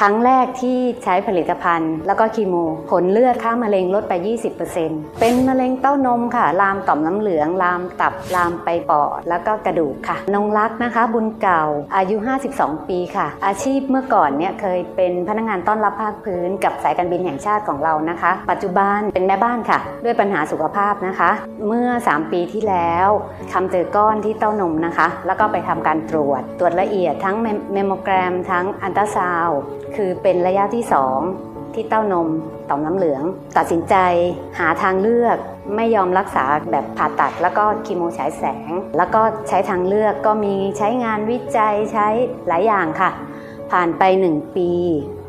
ครั้งแรกที่ใช้ผลิตภัณฑ์ แล้วก็คีโม ผลเลือดค่ามะเร็งลดไป 20%เป็นมะเร็งเต้านมค่ะ ลามต่อมน้ำเหลือง ลามตับ ลามไปปอด แล้วก็กระดูกค่ะ นงรักนะคะ บุญเก่า อายุ 52 ปีค่ะ อาชีพเมื่อก่อนเนี่ยเคยเป็นพนักงานต้อนรับภาคพื้น กับสายการบินแห่งชาติของเรานะคะ ปัจจุบันเป็นแม่บ้านค่ะ ด้วยปัญหาสุขภาพนะคะ เมื่อ 3 ปีที่แล้วทำเจอก้อนที่เต้านมนะคะ แล้วก็ไปทำการตรวจ ตรวจละเอียดทั้งเมมโมแกรม ทั้งอันตราซาว คือเป็นระยะที่2ที่เต้านมต่อมน้ำเหลือง ตัดสินใจหาทางเลือกไม่ยอมรักษาแบบผ่าตัด แล้วก็คีโมฉายแสง แล้วก็ใช้ทางเลือกก็มีใช้งานวิจัยใช้หลายอย่างค่ะ ผ่านไป1ปี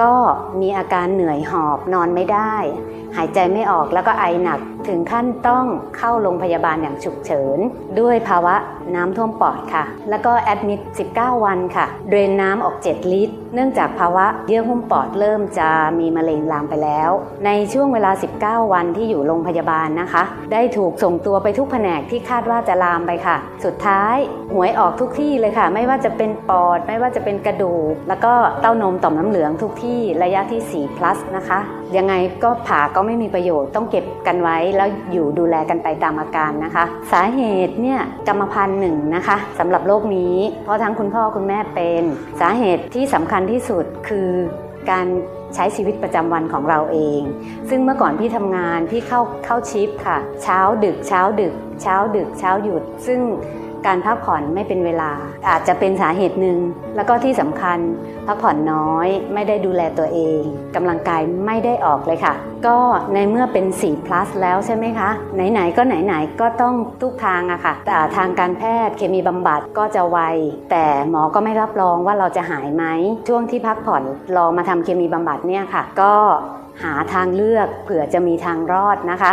ก็มีอาการเหนื่อยหอบนอนไม่ได้ หายใจไม่ออกแล้วก็ไอหนักถึงขั้นต้องเข้าโรงพยาบาลอย่างฉุกเฉิน ด้วยภาวะน้ำท่วมปอดค่ะ แล้วก็แอดมิด19 วันค่ะเดรนน้ำออก 7 ลิตรเนื่องจากภาวะเยื่อหุ้มปอดเริ่มจะมีมะเร็งลามไปแล้ว ในช่วงเวลา 19 วันที่อยู่โรงพยาบาลนะคะ ได้ถูกส่งตัวไปทุกแผนกที่คาดว่าจะลามไปค่ะ สุดท้ายหวยออกทุกที่เลยค่ะ ไม่ว่าจะเป็นปอด ไม่ว่าจะเป็นกระดูก แล้วก็เต้านมต่อมน้ำเหลืองทุกที่ระยะที่ 4 plus นะคะ ยังไงก็ผ่าก็ไม่มีประโยชน์ต้องเก็บกันไว้แล้วอยู่ดูแลกันไปตามอาการนะคะ สาเหตุเนี่ยกรรมพันธุ์หนึ่งนะคะสำหรับโรคนี้ เพราะทั้งคุณพ่อคุณแม่เป็น สาเหตุที่สำคัญที่สุดคือการใช้ชีวิตประจำวันของเราเอง ซึ่งเมื่อก่อนพี่ทำงานพี่เข้าเข้าชิปค่ะ เช้าดึกเช้าดึก เช้าดึกเช้าหยุด ซึ่ง การพักผ่อนไม่เป็นเวลา อาจจะเป็นสาเหตุหนึ่ง แล้วก็ที่สำคัญพักผ่อนน้อยไม่ได้ดูแลตัวเองกำลังกายไม่ได้ออกเลยค่ะ ก็ในเมื่อเป็น 4 plus แล้วใช่ไหมคะ ไหนๆก็ไหนๆก็ต้องทุกทางอะค่ะแต่ทางการแพทย์เคมีบำบัดก็จะไว แต่หมอก็ไม่รับรองว่าเราจะหายไหมช่วงที่พักผ่อนรอมาทำเคมีบำบัดเนี่ยค่ะ ก็หาทางเลือกเผื่อจะมีทางรอดนะคะ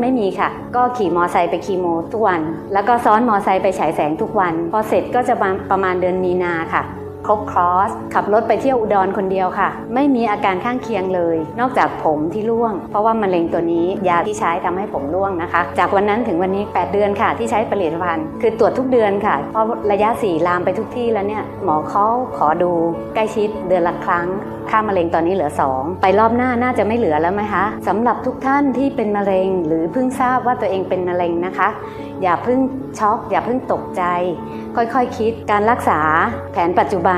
ไม่มีค่ะ ก็ขี่มอไซค์ไปคีโมทุกวัน แล้วก็ซ้อนมอไซค์ไปฉายแสงทุกวัน พอเสร็จก็จะประมาณเดือนมีนาค่ะ ครบครอสขับรถไปเที่ยวอุดรคนเดียวค่ะ ไม่มีอาการข้างเคียงเลย นอกจากผมที่ร่วง เพราะว่ามะเร็งตัวนี้ยาที่ใช้ทำให้ผมร่วงนะคะ จากวันนั้นถึงวันนี้ 8 เดือนค่ะ ที่ใช้ผลิตภัณฑ์ คือตรวจทุกเดือนค่ะ เพราะระยะ 4 ลามไปทุกที่แล้วเนี่ยหมอเขาขอดูใกล้ชิดเดือนละครั้งค่ามะเร็งตอนนี้เหลือ 2 ไปรอบหน้าน่าจะไม่เหลือแล้วไหมคะสำหรับทุกท่านที่เป็นมะเร็ง หรือเพิ่งทราบว่าตัวเองเป็นมะเร็งนะคะ อย่าเพิ่งช็อก อย่าเพิ่งตกใจ ค่อยๆคคิดการรักษาแผนปัจจุบัน